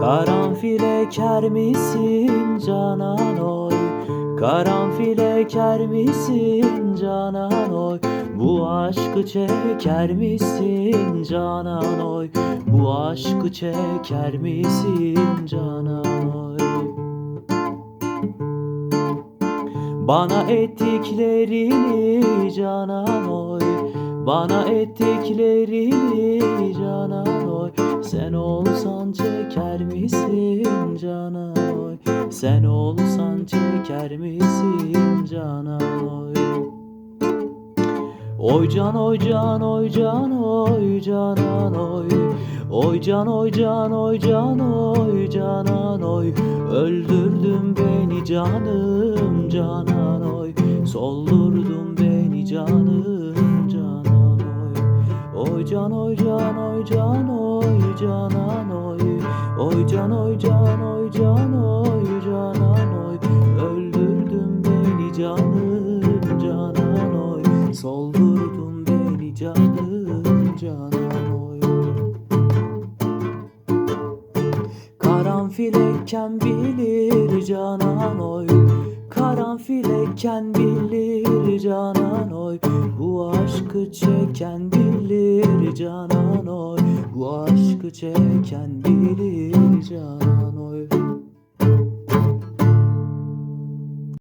Karanfil eker misin canan oy? Karanfil eker misin canan oy? Bu aşkı çeker misin canan oy? Bu aşkı çeker misin canan oy? Bana ettiklerini canan oy Bana ettiklerini canan oy Sen olsan çeker misin canan oy Sen olsan çeker misin canan oy Oy can oy can oy can oy canan oy Oy can oy can oy can oy canan oy Öldürdün beni canım canan can oy can oy can oy canan oy. Oy can oy can oy can oy canan oy. Öldürdün beni canım canan oy. Soldurdun beni canım canan oy. Karanfil eken bilir canan oy Karanfil eken bilir canan oy. Bu aşkı çeken bilir canan oy. Bu aşkı çeken bilir canan oy